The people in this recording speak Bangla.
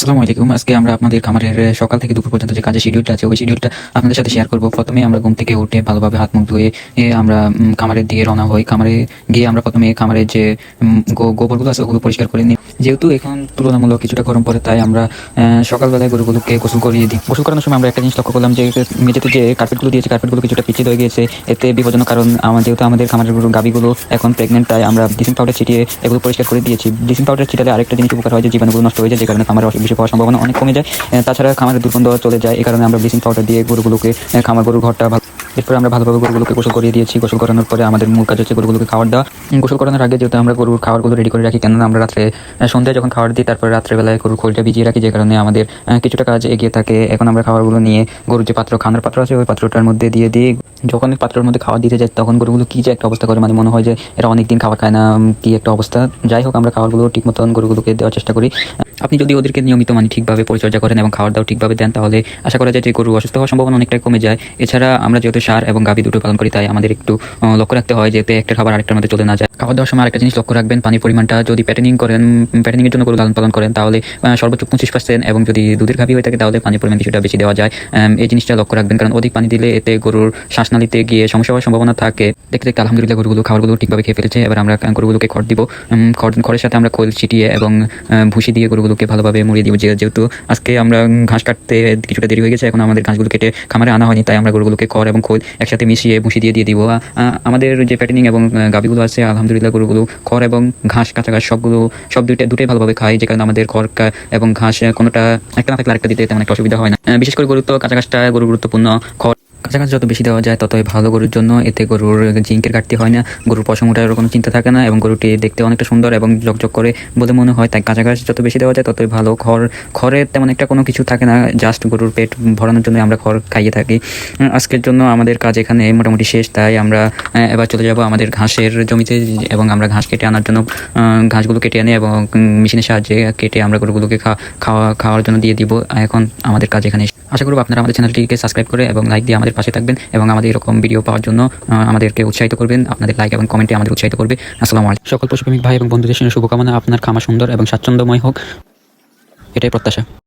আসসালামু আলাইকুম। আজকে আমরা আপনাদের খামারের সকাল থেকে দুপুর পর্যন্ত যে কাজের শিডিউলটা আছে, ওই শিডিউলটা আপনাদের সাথে শেয়ার করব। প্রথমে আমরা ঘুম থেকে উঠে ভালোভাবে হাত মুখ ধুয়ে আমরা খামারের দিকে রওনা হই। খামারে গিয়ে আমরা প্রথমে খামারের যে গোবরগুলো আছে, ওগুলো পরিষ্কার করে নিই। যেহেতু এখন তুলনামূলক কিছুটা গরম পড়ে, তাই আমরা সকালবেলায় গরুগুলোকে গোসল করিয়ে দিই। গোসল করানোর সময় আমরা একটা জিনিস লক্ষ্য করলাম যে মেঝেতে যে কার্পেটগুলো দিয়েছে কার্পেটগুলো কিছুটা পিছিয়ে হয়ে গেছে এতে বিপজ্জনক কারণ, আমার যেহেতু আমাদের খামারের গরু গাবিগুলো এখন প্রেগনেন্ট তাই আমরা ব্লিচিং পাউডার ছিটিয়ে এগুলো পরিষ্কার করে দিয়েছি। ব্লিচিং পাউডার ছিটালে আরেকটা জিনিস উপকার হয় যে, জীবাণুগুলো নষ্ট হয়ে যায়, যে কারণে খামারের অসুখ পাওয়ার সম্ভাবনা অনেক কমে যায়। তাছাড়া খামারের দুর্গন্ধ চলে যায়, এই কারণে আমরা ব্লিচিং পাউডার দিয়ে গরুগুলোকে খামার গরুর ঘরটা এরপরে আমরা ভালোভাবে গরুগুলোকে গোসল করিয়ে দিয়েছি। গোসল করানোর পরে আমাদের মূল কাজ হচ্ছে গরুগুলোকে খাবার দেওয়া। গোসল করানোর আগে যেহেতু আমরা গরুর খাবারগুলো রেডি করে রাখি, কেননা আমরা রাত্রে সন্ধ্যায় যখন খাবার দিই, তারপরে রাত্রেবেলায় গরুর খোলটা ভিজিয়ে রাখি, যে কারণে আমাদের কিছুটা কাজ এগিয়ে থাকে। এখন আমরা খাবারগুলো নিয়ে গরুর যে পাত্র খানার পাত্র আছে, ওই পাত্রটার মধ্যে দিয়ে দিই। যখন পাত্রের মধ্যে খাবার দিতে যাই, তখন গরুগুলো কি যে একটা অবস্থা করে মানে মনে হয় যে এরা অনেকদিন খাবার খায় না কি একটা অবস্থা। যাই হোক, আমরা খাবারগুলো ঠিক মতন গরুগুলোকে দেওয়ার চেষ্টা করি। আপনি যদি ওদেরকে নিয়মিত মানে ঠিকভাবে পরিচর্যা করেন এবং খাবার দাওয়া ঠিকভাবে দেন, তাহলে আশা করা যায় যে গরু অসুস্থ হওয়ার সম্ভাবনা অনেকটাই কমে যায়। এছাড়া আমরা যেহেতু সার এবং গাভী দুটো পালন করি, তাই আমাদের একটু লক্ষ্য রাখতে হয় যাতে একটা খাবার আরেকটার মধ্যে চলে না যায়। খাবার দেওয়ার সময় আরেকটা জিনিস লক্ষ্য রাখবেন, পানির পরিমাণটা যদি প্যাটার্নিং করেন প্যাটার্নিং এর জন্য গরু লালন পালন করেন, তাহলে সর্বোচ্চ পঁচিশ পার্সেন্ট এবং যদি দুধের গাভী হয়ে থাকে, তাহলে পানির পরিমাণ কিছুটা বেশি দেওয়া যায়। এই জিনিসটা লক্ষ্য রাখবেন, কারণ অধিক পানি দিলে এতে গরুর শ্বাসনালীতে গিয়ে সমস্যা হওয়ার সম্ভাবনা থাকে। দেখতে দেখতে আলহামদুলিল্লাহ গরুগুলো, খাবারগুলো ঠিকভাবে খেয়ে ফেলেছে। এবার আমরা গরুগুলোকে খড় দিব। খড়, খড়ের সাথে আমরা খোল ছিটিয়ে এবং ভুসি দিয়ে গরুগুলোকে ভালোভাবে মুড়িয়ে দিব যেহেতু আজকে আমরা ঘাস কাটতে কিছুটা দেরি হয়ে গেছে, এখন আমাদের ঘাসগুলো কেটে খামারে আনা হয়নি, তাই আমরা গরুগুলোকে খড় এবং খোল একসাথে মিশিয়ে ভুসি দিয়ে দিয়ে দিব। আমাদের যে প্যাটার্নিং এবং গাভিগুলো আছে, আলহামদুলিল্লাহ গরুগুলো, খড় এবং ঘাস কাঁচা ঘাস সবগুলো, সব দুইটা, দুটোই ভালোভাবে খায়, যে কারণে আমাদের খড় এবং ঘাস কোনোটা একটা না থাকলে আরেকটা দিতে তেমন একটা অসুবিধা হয় না। বিশেষ করে গুরুত্ব কাঁচা ঘাসটা গরু গুরুত্বপূর্ণ, খড় ঘাস যত বেশি দেওয়া যায় ততই ভালো গরুর জন্য। এতে গরুর জিঙ্কের ঘাটতি হয় না। গরুর পশম ওঠার কোনো চিন্তা থাকে না এবং গরুটি দেখতে অনেকটা সুন্দর এবং জকজক করে বলে মনে হয়। তাই ঘাস যত বেশি দেওয়া যায় ততই ভালো। খড়, খড়ের তেমন একটা কোনো কিছু থাকে না। জাস্ট গরুর পেট ভরানোর জন্য আমরা খড় খাইয়ে থাকি। আজকের জন্য আমাদের কাজ এখানে মোটামুটি শেষ। তাই আমরা এবার চলে যাব আমাদের ঘাসের জমিতে এবং আমরা ঘাস কেটে আনার জন্য ঘাসগুলো কেটে আনি এবং মেশিনের সাহায্যে কেটে আমরা গরুগুলোকে খাওয়া, খাওয়ার জন্য দিয়ে দিব। এখন আমাদের কাজ এখানে। আশা করব আপনারা আমাদের চ্যানেলটিকে সাবস্ক্রাইব করে এবং লাইক দিয়ে আমাদের পাশে থাকবেন এবং আমাদের এরকম ভিডিও পাওয়ার জন্য আমাদেরকে উৎসাহিত করবেন, আপনাদের লাইক এবং কমেন্টে আমাদের উৎসাহিত করবে। আসসালামু আলাইকুম। সকল পশুপ্রেমিক ভাই এবং বন্ধুদের সঙ্গে শুভকামনা। আপনার খামা সুন্দর এবং স্বাচ্ছন্দ্যময় হোক। এটাই প্রত্যাশা।